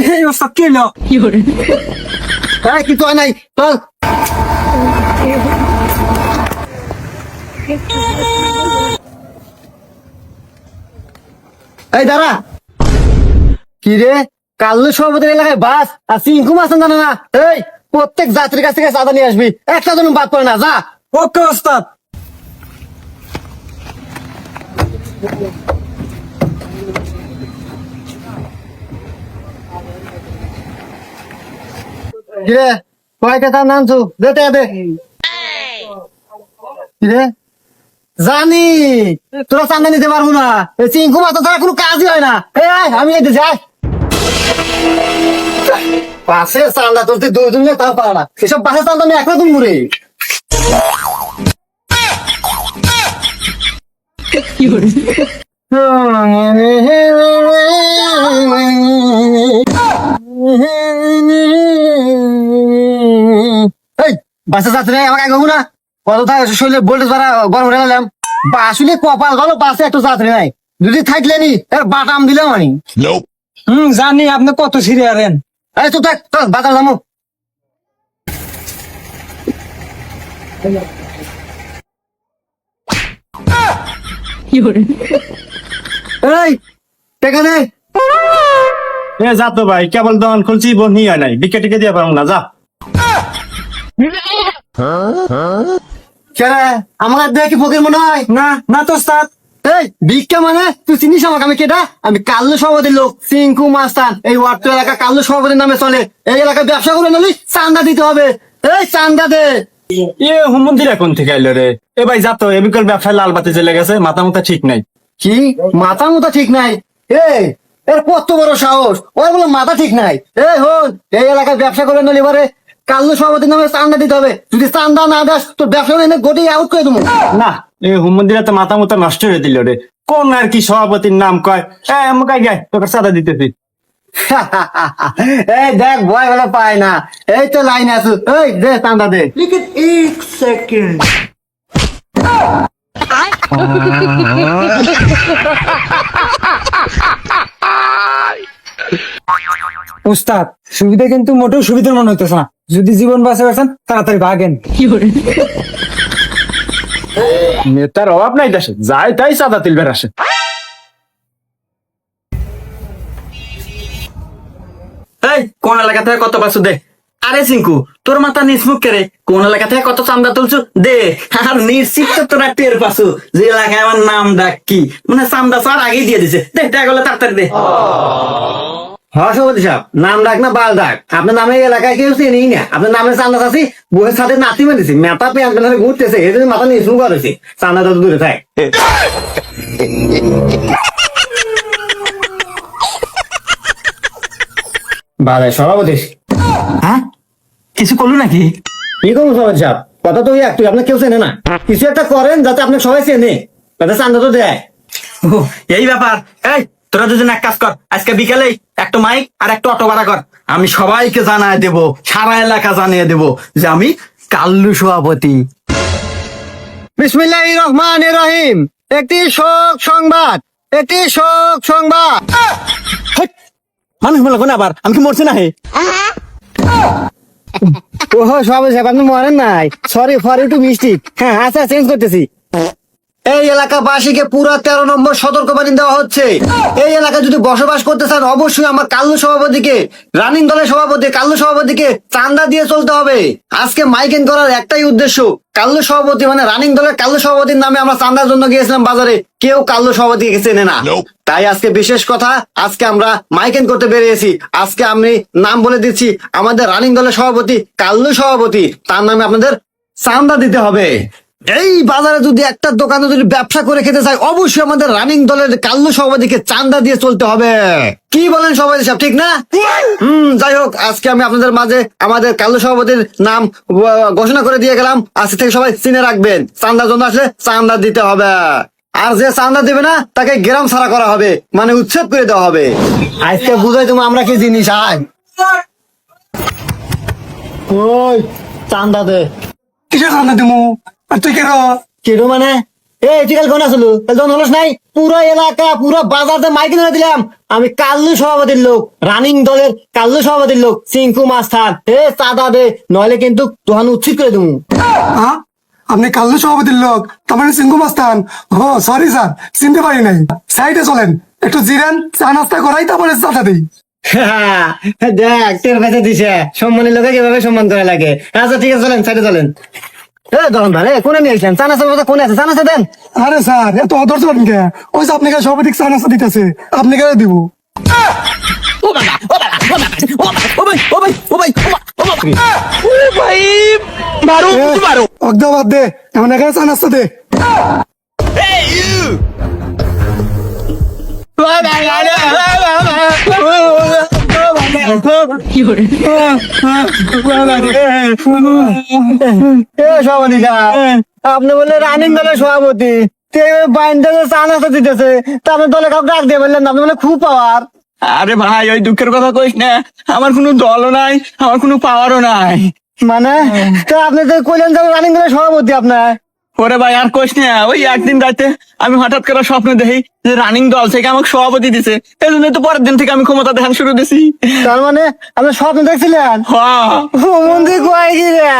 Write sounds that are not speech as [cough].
এই ওস্তাদ কি হলো? হ্যাঁ কিছু হয় নাই চল। এই দাঁড়া। কি রে? কাল্লু সভাপতির এলাকায় বাস আর সিংকু মাছ জানা না এই প্রত্যেক যাত্রীর কাছ থেকে চাঁদা নিয়ে আসবি। একটা জন বাদ পড়ে না যা। ওকে ওস্তাদ। কি কয়টা তার নামছু? দে কি জানি। তোরা চান্দা নিতে পারব না। এই চিঙ্কু তারা কোনো কাজই হয় না। আমি এই যাই পাশে চান্দা তুলতে দুই দিন তাও পারা না। সেসব পাশে চান্দা আমি একলা তুলবো রে। এই বাসে যাত্রী আমাকে আগে না। কত থাকে শরীরে ভোল্টেজ বাড়া গরম হয়ে গেলাম। বা আসলে কপাল গেল বাসে একটু যাত্রী নাই। যদি থাকলে নি এর বাটাম দিলাম আমি। হুম জানি আপনি কত সিরিয়া আরেন এই তো দেখ চল বাজার যাব। এই টেকা এ যা তো ভাই কেবল দোকান খুলছি বোন নিয়ে নাই। বিকে টিকে দিয়ে পারব না যা। কেরে আমার দেখি ফকির মনে হয়? না না তো ওস্তাদ। এই ভিক্ষা মানে? তুই চিনিস আমাকে? আমি কেটা আমি কাল্লু সভাপতির লোক সিংকু মাস্তান। এই ওয়ার্ড এলাকা কাল্লু সভাপতির নামে চলে। এই এলাকায় ব্যবসা করে নিলি চান্দা দিতে হবে। এই চান্দা দে। এ হুমন্দির এখন থেকে আইলো রে। এ ভাই যা তো এ বিকল ব্যবসায় লাল বাতি জ্বলে গেছে মাথা মতো ঠিক নাই। কি? মাথা মতো ঠিক নাই? এই এর কত বড় সাহস? ওর বলে মাথা ঠিক নাই। এই হন এই এলাকায় ব্যবসা করে নিলি এবারে। কাল্লু সভাপতির নামে চান্দা দিতে হবে। যদি চান্দা না দাস তোর ব্যবসা এনে গোটি আউট করে দেবো। না এ হুমন্দিরা তো মাথা মুথা নষ্ট হয়ে দিল রে। কোন আর কি সভাপতির নাম কয়? এ মুখাই গায় তোকে সাদা দিতেছি। [laughs] এই দেখ ভয় বলে পায় না। এই তো লাইন আছো। এই দে চান্দা দে। [laughs] উস্তাদ সুবিধা কিন্তু মোটেও সুবিধার মনে হইতেছে না। যদি জীবন বাঁচে বাঁচান তাড়াতাড়ি ভাগেন নেতার অভাব নাই দেশে যাই তাই সাদা তিলবের আসে এই কোন এলাকা থেকে কত পাচ্ছ দে? আরে সিঙ্কু তোর মাথা নিসমুখ কেরে কোন এলাকা থেকে কত চান্দা তুলছু? দে আর নিশ্চিত তো তোরা টের পাছু যে এলাকায় আমার নাম ডাক কি। মানে চান্দা স্যার আগেই দিয়ে দিছে। দে দেখা গেলো তাড়াতাড়ি দে। হ্যাঁ সভাপতি সাহেব নাম ডাক না বাল ডাক? আপনার নামে এলাকায় কেউ চিনি না। আপনার নামে চান্দা চাষি বইয়ের সাথে নাতি মেরেছি মেটা প্যান্ট প্যান্ট ঘুরতেছে এই জন্য মাথা নিয়ে শুরু করেছি। চান্দা তো দূরে থাক। বালে সভাপতি। হ্যাঁ? কিছু করলু নাকি? কি করব সভাপতি সাহেব? কথা তো একটু আপনার কেউ চেনে না। কিছু একটা করেন যাতে আপনার সবাই চেনে। তাতে চান্দা তো দেয়। ও এই ব্যাপার। এই তোরা দুজন এক কাজ কর আজকে বিকালে একটা মাইক আর একটা অটো ভাড়া কর। আমি সবাইকে জানায় দেব সারা এলাকা জানিয়ে দেব যে আমি কাল্লু সভাপতি। বিসমিল্লাহ রহমান রহিম। একটি শোক সংবাদ একটি শোক সংবাদ। মানুষ বলে কোন আবার? আমি কি মরছি না হে? ওহো আপনি মরেন নাই। সরি ফর টু মিস্টেক হ্যাঁ আচ্ছা চেঞ্জ করতেছি। এই এলাকাবাসীকে পুরো তেরো নম্বর সতর্কবাণী দেওয়া হচ্ছে। এই এলাকায় যদি বসবাস করতে চান অবশ্যই আমার কাল্লু সভাপতিকে রানিং দলের সভাপতি কাল্লু সভাপতিকে চান্দা দিয়ে চলতে হবে। আজকে মাইকিং করার একটাই উদ্দেশ্য কাল্লু সভাপতি মানে রানিং দলের কাল্লু সভাপতির নামে আমরা চান্দার জন্য গিয়েছিলাম বাজারে কেউ কাল্লু সভাপতিকে চেনে না। তাই আজকে বিশেষ কথা আজকে আমরা মাইকিং করতে বেরিয়েছি। আজকে আমি নাম বলে দিচ্ছি আমাদের রানিং দলের সভাপতি কাল্লু সভাপতি তার নামে আপনাদের চান্দা দিতে হবে। এই বাজারে যদি একটা দোকানে যদি ব্যবসা করে খেতে চাই অবশ্যই আমাদের রানিং দলের কাল্লু সভাপতিকে চান্দা দিয়ে চলতে হবে। কি বলেন সভাপতি সাহেব, ঠিক না? হুম, যাই হোক, আজকে আমি আপনাদের মাঝে আমাদের কাল্লু সভাপতির নাম ঘোষণা করে দিয়ে গেলাম। আজকে থেকে সবাই চিনে রাখবেন, চান্দার জন্য আসলে চান্দা দিতে হবে। আর যে চান্দা দেবে না, তাকে গ্রাম ছাড়া করা হবে মানে উচ্ছেদ করে দেওয়া হবে। আজকে বুঝাই তুমি আমরা কি জিনিস আয়? ওই, চান্দা দে। কিসের চান্দা দিমু? আর তুই কেন? কেডো মানে? এই তুই কাল কোন আসলো যখন হলস নাই পুরো এলাকা পুরো বাজারতে মাইকিং করে দিলাম। আমি কাল্লু সভাপতির লোক রানিং দলের কাল্লু সভাপতির লোক সিংকু মাস্টার এ চাঁদা দে নইলে কিন্তু তোহান উচিত করে দেবো? আপনি কাল্লু সভাপতির লোক তার মানে সিংহু মাস্তান ও সরি স্যার চিনতে পারি নাই। সাইডে চলেন। একটু জিরান চা নাস্তা করাই তারপরে চাটা দিই। দেখ তোর কাছে দিছে। সম্মানের লোকে কীভাবে সম্মান করা লাগে। আচ্ছা ঠিক আছে চলেন সাইডে চলেন। এ দোকান ভাই কোনে নিয়ে আসলেন চানাচা কথা কোনে আছে চানাচা দেন আরে স্যার এত অদর্শ করেন কে ওই যে আপনাকে সভাপতি চা নাস্তা দিতেছে আপনি কেন দিব অগ্ধ বাদ দে এমন এখানে আপনি বললেন রানিং দলের সভাপতি। বাইন্ডারে চানাচা দিতেছে দলে কাউকে ডাক দিয়ে বললেন আপনি বলে খুব পাওয়ার আরে ভাই ওই দুঃখের কথা কইস না আমার কোনো দলও নাই আমার কোনো পাওয়ারও নাই। মানে? তা আপনি তো কইলেন যে রানিং দলের সভাপতি আপনার। ওরে ভাই আর কোশ না ওই একদিন রাতে আমি হঠাৎ করে স্বপ্ন দেখি যে রানিং দল থেকে আমাকে সভাপতি দিছে। এই জন্য তো পরের দিন থেকে আমি ক্ষমতা দেখান শুরু দিছি। তার মানে আপনি স্বপ্ন দেখছিলেন? হ্যাঁ। মন্দির কয় কি রে